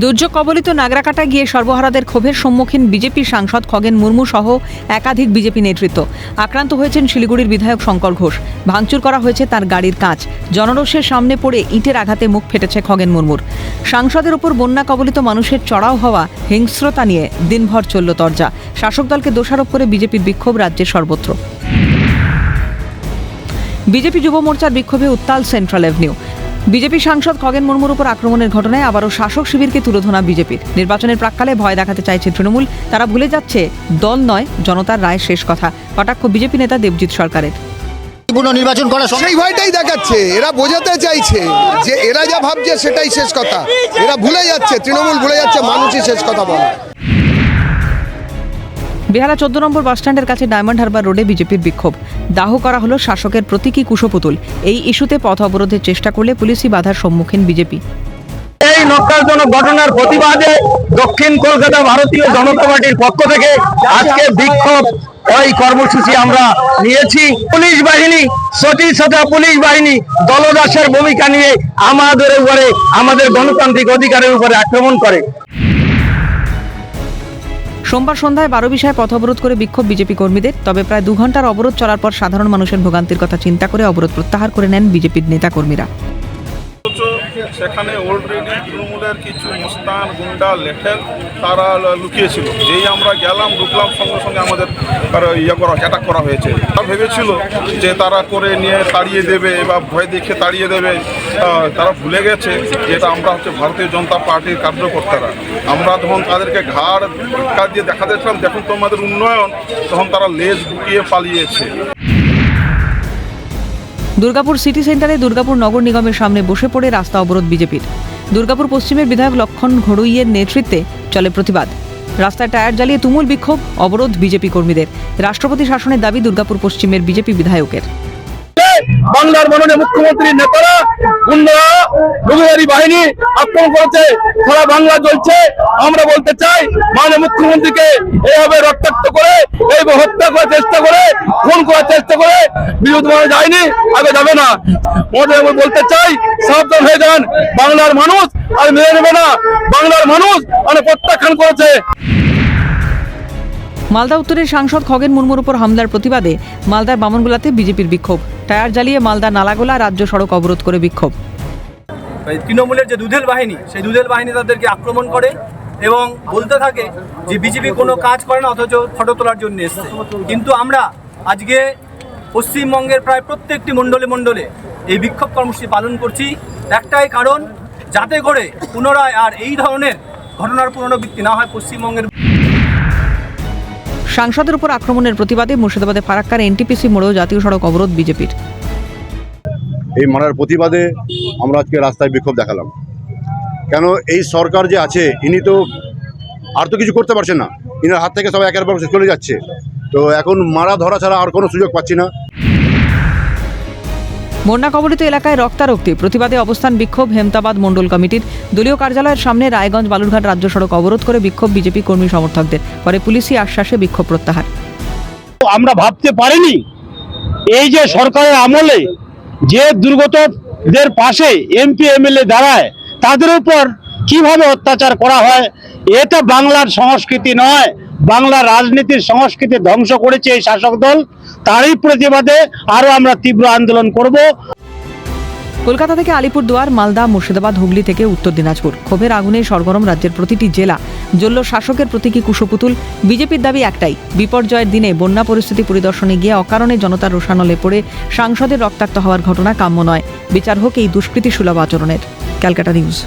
দুর্যোগ কবলিত নাগরাকাটা গিয়ে সর্বহারাদের ক্ষোভের সম্মুখীন বিজেপি সাংসদ খগেন মুর্মু সহ একাধিক বিজেপি নেতৃত্ব। আক্রান্ত হয়েছেন শিলিগুড়ির বিধায়ক শঙ্কর ঘোষ। ভাঙচুর করা হয়েছে তার গাড়ির কাঁচ। জনরোষের সামনে পড়ে ইটের আঘাতে মুখ ফেটেছে খগেন মুর্মুর। সাংসদের উপর বন্যা কবলিত মানুষের চড়াও হওয়া হিংস্রতা নিয়ে দিনভর চলল তরজা। শাসক দলকে দোষারোপ করে বিজেপির বিক্ষোভ রাজ্যের সর্বত্র। বিজেপি যুব মোর্চার বিক্ষোভে উত্তাল সেন্ট্রাল অ্যাভিনিউ বিজেপি সাংসদ খগেন মুর্মুর উপর আক্রমণের ঘটনায় আবারও শাসক শিবিরকে তুলোধনা বিজেপির। নির্বাচনের প্রাককালে ভয় দেখাতে চাইছে তৃণমূল। তারা ভুলে যাচ্ছে দল নয় জনতার রায় শেষ কথা। কটাক্ষ বিজেপি নেতা দেবজিৎ সরকারের। নির্বাচন করা সেই ভয়টাই দেখাচ্ছে। এরা বোঝাতে চাইছে যে এরা যা ভাবছে সেটাই শেষ কথা। এরা ভুলে যাচ্ছে তৃণমূল ভুলে যাচ্ছে মানুষই শেষ কথা বলে। বেহালা চোদ্দ নম্বর বাসস্ট্যান্ডের কাছে ডায়মন্ড হারবার রোডে বিজেপির বিক্ষোভ। দাহ করা হলো শাসকের প্রতীকী কুশপুতুল। এই ইস্যুতে পথ অবরোধের চেষ্টা করলে পুলিশি বাধার সম্মুখীন বিজেপি। এই নক্কারজনক ঘটনার প্রতিবাদে দক্ষিণ কলকাতা ভারতীয় জনতা পার্টির পক্ষ থেকে আজকে বিক্ষোভ। ওই কর্মসূচি আমরা নিয়েছি। পুলিশ বাহিনী সঠিক সাথে পুলিশ বাহিনী দলদাসের ভূমিকা নিয়ে আমাদের উপরে, আমাদের গণতান্ত্রিক অধিকারের উপরে আক্রমণ করে। সোমবার সন্ধ্যায় বারো বিষয়ে পথ অবরোধ করে বিক্ষোভ বিজেপি কর্মীদের, তবে প্রায় দু ঘণ্টার অবরোধ চলার পর সাধারণ মানুষের ভোগান্তির কথা চিন্তা করে অবরোধ প্রত্যাহার করে নেন বিজেপির নেতাকর্মীরা। সেখানে অলরেডি তৃণমূলের কিছু মুস্তান, গুন্ডা, লেঠেল, তারা লুকিয়েছিল। যেই আমরা গেলাম, ঢুকলাম, সঙ্গে সঙ্গে আমাদের ইয়ে করা অ্যাটাক করা হয়েছে। তারা ভেবেছিল যে তারা করে নিয়ে তাড়িয়ে দেবে বা ভয় দেখে তাড়িয়ে দেবে। তারা ভুলে গেছে যেটা আমরা হচ্ছে ভারতীয় জনতা পার্টির কার্যকর্তারা। আমরা তখন তাদেরকে ঘাড় ধাক্কা দিয়ে দেখাতে ছিলাম দেখুন তোমাদের উন্নয়ন, তখন তারা লেজ ঢুকিয়ে পালিয়েছে। দুর্গাপুর সিটি সেন্টারে দুর্গাপুর নগর নিগমের সামনে বসে পড়ে রাস্তা অবরোধ বিজেপির। দুর্গাপুর পশ্চিমের বিধায়ক লক্ষণ ঘড়ুইয়ের নেতৃত্বে চলে প্রতিবাদ। রাস্তায় টায়ার জ্বালিয়ে তুমুল বিক্ষোভ, অবরোধ বিজেপি কর্মীদের। রাষ্ট্রপতি শাসনের দাবি দুর্গাপুর পশ্চিমের বিজেপি বিধায়কের। বাংলার মাননীয় মুখ্যমন্ত্রীর নেতারা গুন্ডা রঘুবারী বাহিনী আক্রমণ করেছে, সারা বাংলা চলছে আমরা বলতে চাই, মাননীয় মুখ্যমন্ত্রীকে এইভাবে রক্তাক্ত করে এই হত্যা করার চেষ্টা করে, খুন করার চেষ্টা করে বিরোধ মানা যায়নি আগে যাবে না। মধ্যে বলতে চাই, সাবধান হয়ে যান। বাংলার মানুষ আর মেনে নেবে না। বাংলার মানুষ মানে প্রত্যাখ্যান করেছে। মালদা উত্তরের সাংসদ খগেন মুর্মুর উপর হামলার প্রতিবাদে মালদার বামনগুলাতে বিজেপির বিক্ষোভ। টায়ার জ্বালিয়ে মালদা নালাগোলা রাজ্য সড়ক অবরোধ করে বিক্ষোভ। তৃণমূলের যে দুধেল বাহিনী, সেই দুধেল বাহিনী তাদেরকে আক্রমণ করে এবং বলতে থাকে যে বিজেপি কোনো কাজ করে না, অথচ ফটো তোলার জন্য এসছে। কিন্তু আমরা আজকে পশ্চিমবঙ্গের প্রায় প্রত্যেকটি মণ্ডলে মণ্ডলে এই বিক্ষোভ কর্মসূচি পালন করছি। একটাই কারণ, যাতে করে পুনরায় আর এই ধরনের ঘটনার পুনরাবৃত্তি না হয় পশ্চিমবঙ্গের সাংসদের উপর আক্রমণের প্রতিবাদে মুর্শিদাবাদে ফারাক্কার এনটিপিসি মোড়েও জাতীয় সড়ক অবরোধ বিজেপির। এই মারার প্রতিবাদে আমরা আজকে রাস্তায় বিক্ষোভ দেখালাম। কেন এই সরকার যে আছে, ইনি তো আর তো কিছু করতে পারছে না। ইনার হাত থেকে সবাই একের পর চলে যাচ্ছে। তো এখন মারা ধরা ছাড়া আর কোনো সুযোগ পাচ্ছি না। বন্যা কবলিত এলাকায় রক্তারক্তি। প্রতিবাদে অবস্থান বিক্ষোভ হেমতাবাদ মণ্ডল কমিটির। দলীয় কার্যালয়ের সামনে রায়গঞ্জ বালুরঘাট রাজ্য সড়ক অবরোধ করে বিক্ষোভ বিজেপি কর্মী সমর্থকদের। পরে পুলিশি আশ্বাসে বিক্ষোভ প্রত্যাহার। আমরা ভাবতে পারিনি এই যে সরকারের আমলে যে দুর্গতদের পাশে এমপি, এমএলএ দাঁড়ায়, তাদের উপর কীভাবে অত্যাচার করা হয়, এটা বাংলার সংস্কৃতি নয়। বাংলার রাজনীতির সংস্কৃতি ধ্বংস করেছে এই শাসক দল। তারই প্রতিবাদে আরও আমরা তীব্র আন্দোলন করব। কলকাতা থেকে আলিপুরদুয়ার, মালদা, মুর্শিদাবাদ, হুগলি থেকে উত্তর দিনাজপুর। ক্ষোভের আগুনে সরগরম রাজ্যের প্রতিটি জেলা। জ্বলল শাসকের প্রতীকী কুশপুতুল, বিজেপির দাবি একটাই, বিপর্যয়ের দিনে বন্যা পরিস্থিতি পরিদর্শনে গিয়ে অকারণে জনতার রোষানলে পড়ে সাংসদের রক্তাক্ত হওয়ার ঘটনা কাম্য নয়। বিচার হোক এই দুষ্কৃতি সুলভ আচরণের। ক্যালকাটা নিউজ।